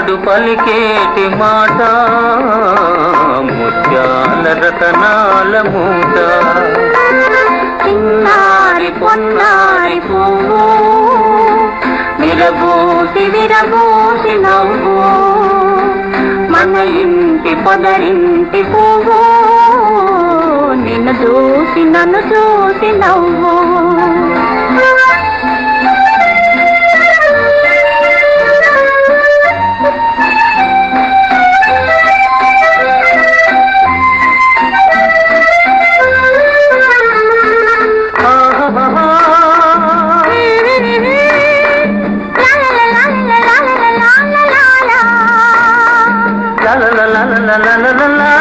పసివాడు పలికేటి మాట? ముత్యాల రతనాల మూట. చిన్నారి పొన్నారి పువ్వు. విరబూసి విరబూసి నవ్వు. మన ఇంటి పొదరింటి పువ్వు. నిన్ను చూసి నన్ను చూసి నవ్వు. la la la la la la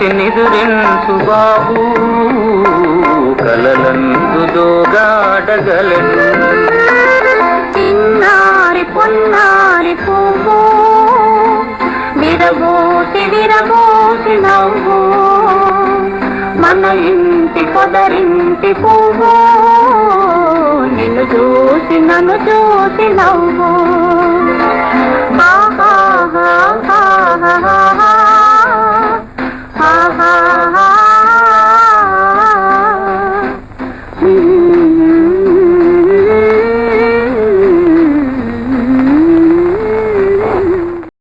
కనుమూసి బాబు కలలందు దోగాడగలను తిన్నారి పొన్నారి పువ్వు విరబోసి విరబోసి నవ్వు. మన ఇంటి పొదరింటి పువ్వు నిన్ను చూసి నన్ను చూసి నవ్వు. नहीं